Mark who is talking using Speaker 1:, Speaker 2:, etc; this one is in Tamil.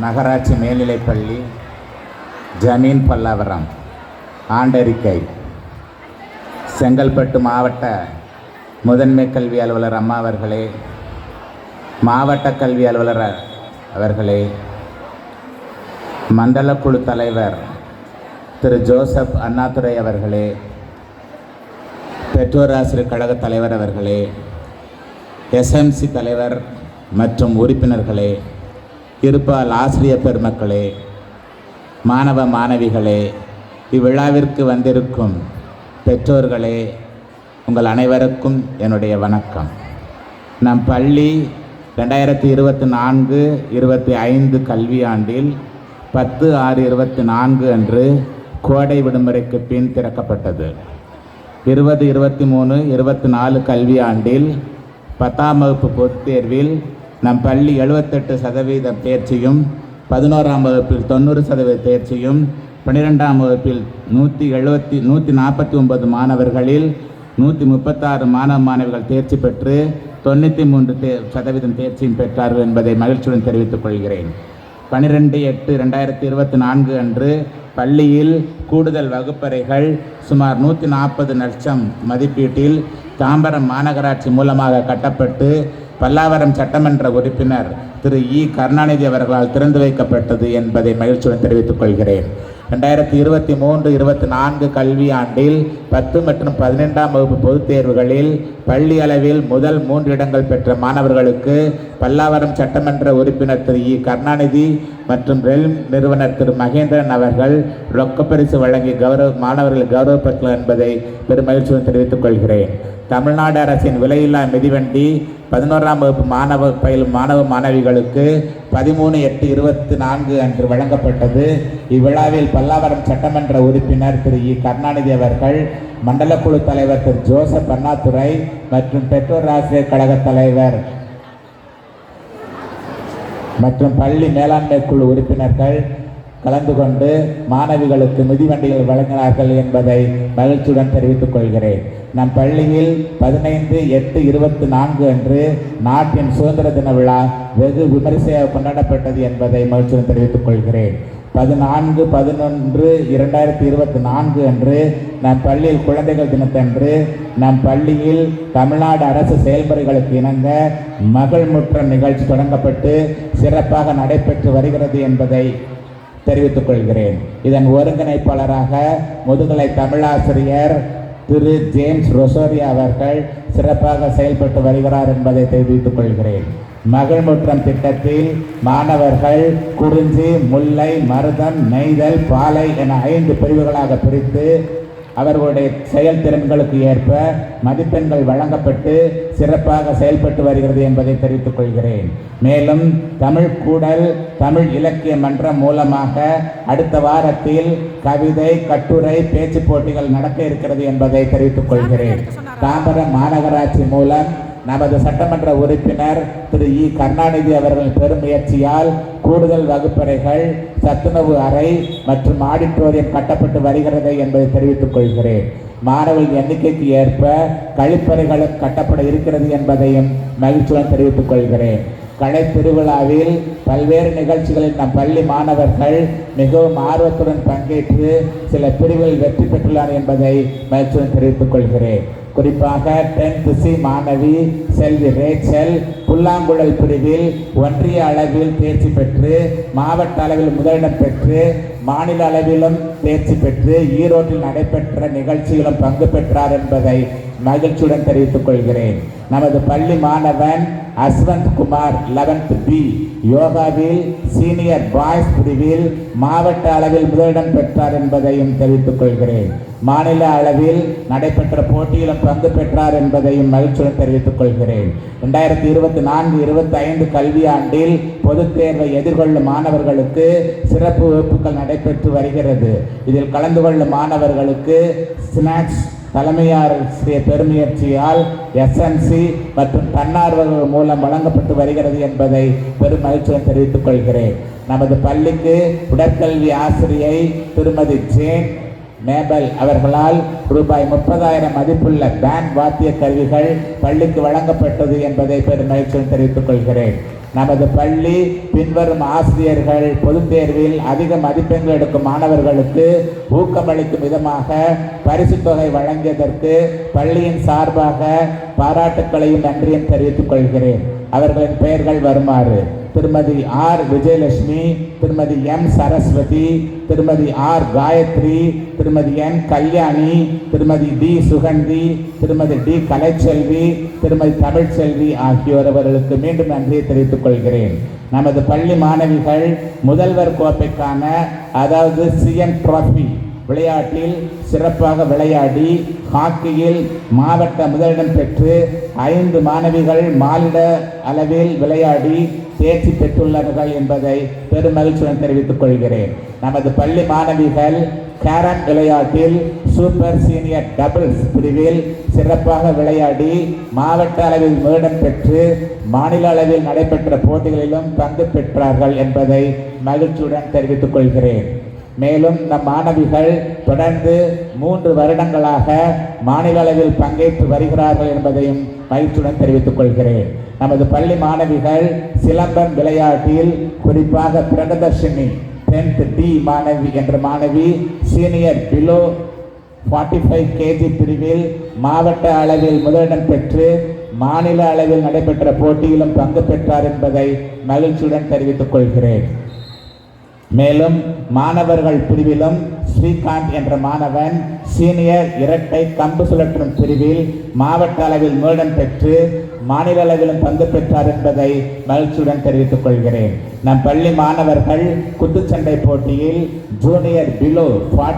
Speaker 1: நகராட்சி மேல்நிலைப்பள்ளி ஜமீன் பல்லாவரம் ஆண்டறிக்கை செங்கல்பட்டு மாவட்ட முதன்மை கல்வி அலுவலர் அம்மா அவர்களே மாவட்ட கல்வி அலுவலர் அவர்களே மண்டல குழு தலைவர் திரு ஜோசப் அண்ணாதுரை அவர்களே பெற்றோர் ஆசிரியர் கழக தலைவர் அவர்களே எஸ்எம்சி தலைவர் மற்றும் உறுப்பினர்களே இருப்பால் ஆசிரியர் பெருமக்களே மாணவ மாணவிகளே இவ்விழாவிற்கு வந்திருக்கும் பெற்றோர்களே உங்கள் அனைவருக்கும் என்னுடைய வணக்கம். நம் பள்ளி ரெண்டாயிரத்தி இருபத்தி நான்கு இருபத்தி ஐந்து கல்வியாண்டில் பத்து ஆறு இருபத்தி நான்கு அன்று கோடை விடுமுறைக்கு பின் திறக்கப்பட்டது. இருபது இருபத்தி மூணு இருபத்தி நாலு கல்வியாண்டில் பத்தாம் வகுப்பு பொதுத் தேர்வில் நம் பள்ளி எழுபத்தெட்டு சதவீத தேர்ச்சியும் பதினோராம் வகுப்பில் தொண்ணூறு சதவீத தேர்ச்சியும் பன்னிரெண்டாம் வகுப்பில் நூற்றி எழுபத்தி நூற்றி நாற்பத்தி ஒன்பது மாணவர்களில் நூற்றி முப்பத்தாறு மாணவ மாணவிகள் தேர்ச்சி பெற்று தொண்ணூற்றி மூன்று தே சதவீதம் தேர்ச்சியும் பெற்றார்கள் என்பதை மகிழ்ச்சியுடன் தெரிவித்துக் கொள்கிறேன். பன்னிரெண்டு எட்டு ரெண்டாயிரத்தி இருபத்தி நான்கு அன்று பள்ளியில் கூடுதல் வகுப்பறைகள் சுமார் நூற்றி நாற்பது லட்சம் மதிப்பீட்டில் தாம்பரம் மாநகராட்சி மூலமாக கட்டப்பட்டு பல்லாவரம் சட்டமன்ற உறுப்பினர் திரு இ. கருணாநிதி அவர்களால் திறந்து வைக்கப்பட்டது என்பதை மகிழ்ச்சியுடன் தெரிவித்துக் கொள்கிறேன். ரெண்டாயிரத்தி இருபத்தி மூன்று இருபத்தி நான்கு கல்வியாண்டில் பத்து மற்றும் பதினெண்டாம் வகுப்பு பொதுத் தேர்வுகளில் பள்ளி அளவில் முதல் மூன்று இடங்கள் பெற்ற மாணவர்களுக்கு பல்லாவரம் சட்டமன்ற உறுப்பினர் திரு இ. கருணாநிதி மற்றும் ரெல் நிறுவனர் திரு மகேந்திரன் அவர்கள் ரொக்கப்பரிசு வழங்கி கௌரவ மாணவர்கள் கௌரவப்படுத்தலாம் என்பதை பெரும் மகிழ்ச்சியுடன் தெரிவித்துக் கொள்கிறேன். தமிழ்நாடு அரசின் விலையில்லா மிதிவண்டி பதினோராம் வகுப்பு மாணவ பயிலும் மாணவ மாணவிகளுக்கு பதிமூணு எட்டு இருபத்தி நான்கு அன்று வழங்கப்பட்டது. இவ்விழாவில் பல்லாவரம் சட்டமன்ற உறுப்பினர் திரு இ. கருணாநிதி அவர்கள் மண்டலக்குழு தலைவர் திரு ஜோசப் அண்ணாதுரை மற்றும் பெற்றோர் ஆசிரியர் கழக தலைவர் மற்றும் பள்ளி மேலாண்மை குழு உறுப்பினர்கள் கலந்து கொண்டு மாணவிகளுக்கு மிதிவண்டிகள் வழங்கினார்கள் என்பதை மகிழ்ச்சியுடன் தெரிவித்துக் கொள்கிறேன். நம் பள்ளியில் பதினைந்து எட்டு இருபத்தி நான்கு அன்று நாட்டின் சுதந்திர தின விழா வெகு விமரிசையாக கொண்டாடப்பட்டது என்பதை மகிழ்ச்சியுடன் தெரிவித்துக் கொள்கிறேன். பதினான்கு பதினொன்று இரண்டாயிரத்தி இருபத்தி நான்கு அன்று நம் பள்ளியில் குழந்தைகள் தினத்தன்று நம் பள்ளியில் தமிழ்நாடு அரசு செயல்முறைகளுக்கு இணங்க மகள் முற்றம் நிகழ்ச்சி தொடங்கப்பட்டு சிறப்பாக நடைபெற்று வருகிறது என்பதை தெரிவித்துக் கொள்கிறேன் இதன் ஒருங்கிணைப்பாளராக முதுகலை தமிழாசிரியர் திரு ஜேம்ஸ் ரொசோரியா அவர்கள் சிறப்பாக செயல்பட்டு வருகிறார் என்பதை தெரிவித்துக் கொள்கிறேன். மகிழ்முற்றம் திட்டத்தில் மாணவர்கள் குறிஞ்சி முல்லை மருதம் நெய்தல் பாலை என ஐந்து பிரிவுகளாக பிரித்து அவர்களுடைய செயல்திறன்களுக்கு ஏற்ப மதிப்பெண்கள் வழங்கப்பட்டு சிறப்பாக செயல்பட்டு வருகிறது என்பதை தெரிவித்துக் கொள்கிறேன். மேலும் தமிழ் கூடல் தமிழ் இலக்கிய மன்றம் மூலமாக அடுத்த வாரத்தில் கவிதை கட்டுரை பேச்சு போட்டிகள் நடக்க இருக்கிறது என்பதை தெரிவித்துக் கொள்கிறேன். தாம்பரம் மாநகராட்சி மூலம் நமது சட்டமன்ற உறுப்பினர் திரு இ. கருணாநிதி அவர்களின் பெருமுயற்சியால் கூடுதல் வகுப்பறைகள் சத்துணவு அறை மற்றும் ஆடிட்டோரியம் கட்டப்பட்டு வருகிறது என்பதை தெரிவித்துக் கொள்கிறேன். மாணவர்கள் எண்ணிக்கைக்கு ஏற்ப கழிப்பறைகளும் கட்டப்பட இருக்கிறது என்பதையும் மகிழ்ச்சியுடன் தெரிவித்துக் கொள்கிறேன். கலை திருவிழாவில் பல்வேறு நிகழ்ச்சிகளில் நம் பள்ளி மாணவர்கள் மிகவும் ஆர்வத்துடன் பங்கேற்று சில பிரிவுகளில் வெற்றி பெற்றுள்ளார் என்பதை மகிழ்ச்சியுடன் தெரிவித்துக் கொள்கிறேன். குறிப்பாக டென்த் சி மாணவி செல்வி ரேச்சல் புல்லாங்குழல் பிரிவில் ஒன்றிய அளவில் தேர்ச்சி பெற்று மாவட்ட அளவில் முதலிடம் பெற்று மாநில அளவிலும் தேர்ச்சி பெற்று ஈரோட்டில் நடைபெற்ற நிகழ்ச்சியிலும் பங்கு பெற்றார் என்பதை மகிழ்ச்சியுடன் தெரிவித்துக் கொள்கிறேன். நமது பள்ளி மாணவன் அஸ்வந்த் குமார் லெவன்த் பி யோகாவில் சீனியர் பாய்ஸ் பிரிவில் மாவட்ட அளவில் முதலிடம் பெற்றார் என்பதையும் தெரிவித்துக் கொள்கிறேன். மாநில அளவில் நடைபெற்ற போட்டியிலும் பங்கு பெற்றார் என்பதையும் மகிழ்ச்சியுடன் தெரிவித்துக் கொள்கிறேன். ரெண்டாயிரத்தி இருபத்தி நான்கு இருபத்தி ஐந்து கல்வியாண்டில் பொதுத் தேர்வை எதிர்கொள்ளும் மாணவர்களுக்கு சிறப்பு வகுப்புகள் நடைபெற்று வருகிறது. இதில் கலந்து கொள்ளும் மாணவர்களுக்கு ஸ்நாக்ஸ் தலைமையார் பெருமுயற்சியால் எஸ்என்சி மற்றும் தன்னார்வர்கள் மூலம் வழங்கப்பட்டு வருகிறது என்பதை பெரும் மகிழ்ச்சியுடன் தெரிவித்துக் கொள்கிறேன். நமது பள்ளிக்கு உடற்கல்வி ஆசிரியை திருமதி ஜேன் மேபல் அவர்களால் ரூபாய் முப்பதாயிரம் மதிப்புள்ள பேண்ட் வாத்திய கருவிகள் பள்ளிக்கு வழங்கப்பட்டது என்பதை பெரும் மகிழ்ச்சியுடன் தெரிவித்துக் கொள்கிறேன். நமது பள்ளி பின்வரும் ஆசிரியர்கள் பொதுத் தேர்வில் அதிக மதிப்பெண்கள் எடுக்கும் மாணவர்களுக்கு ஊக்கமளிக்கும் விதமாக பரிசுத் தொகை வழங்கியதற்கு பள்ளியின் சார்பாக பாராட்டுக்களையும் நன்றியும் தெரிவித்துக் கொள்கிறேன். அவர்களின் பெயர்கள் வருமாறு. திருமதி ஆர். விஜயலட்சுமி திருமதி எம். சரஸ்வதி திருமதி ஆர். காயத்ரி திருமதி என். கல்யாணி திருமதி டி. சுகந்தி திருமதி டி. கலைச்செல்வி திருமதி தமிழ்ச்செல்வி ஆகியோர் அவர்களுக்கு மீண்டும் நன்றியை தெரிவித்துக் கொள்கிறேன். நமது பள்ளி மாணவிகள் முதல்வர் கோப்பைக்கான அதாவது சிஎன் ட்ராஃபி விளையாட்டில் சிறப்பாக விளையாடி ஹாக்கியில் மாவட்ட முதலிடம் பெற்று ஐந்து மாணவிகள் மாநில அளவில் விளையாடி தேர்ச்சி பெற்றுள்ளார்கள் என்பதை பெருமகிழ்ச்சியுடன் தெரிவித்துக் கொள்கிறேன். நமது பள்ளி மாணவிகள் கேரம் விளையாட்டில் சூப்பர் சீனியர் டபுள்ஸ் பிரிவில் சிறப்பாக விளையாடி மாவட்ட அளவில் மேடம் பெற்று மாநில அளவில் நடைபெற்ற போட்டிகளிலும் பங்கு பெற்றார்கள் என்பதை மகிழ்ச்சியுடன் தெரிவித்துக் கொள்கிறேன். மேலும் நம் மாணவிகள் தொடர்ந்து மூன்று வருடங்களாக மாநில அளவில் பங்கேற்று வருகிறார்கள் என்பதையும் மகிழ்ச்சியுடன் தெரிவித்துக் கொள்கிறேன். நமது பள்ளி மாணவிகள் சிலம்பம் விளையாட்டில் குறிப்பாக பிரகதர்ஷினி டென்த் டி மாணவி என்ற மாணவி senior below forty five KG பிரிவில் மாவட்ட அளவில் முதலிடம் பெற்று மாநில அளவில் நடைபெற்ற போட்டியிலும் பங்கு பெற்றார் என்பதை மகிழ்ச்சியுடன் தெரிவித்துக் கொள்கிறேன். மேலும் மாணவர்கள் பிரிவிலும் ஸ்ரீகாந்த் என்ற மாணவன் சீனியர் இரட்டை கம்பு சுழற்றும் பிரிவில் மாவட்ட அளவில் முதலிடம் பெற்று மாநில அளவிலும் பங்கு பெற்றார் என்பதை மகிழ்ச்சியுடன் தெரிவித்துக் கொள்கிறேன். நம் பள்ளி மாணவர்கள் குத்துச்சண்டை போட்டியில் ஜூனியர் பிலோ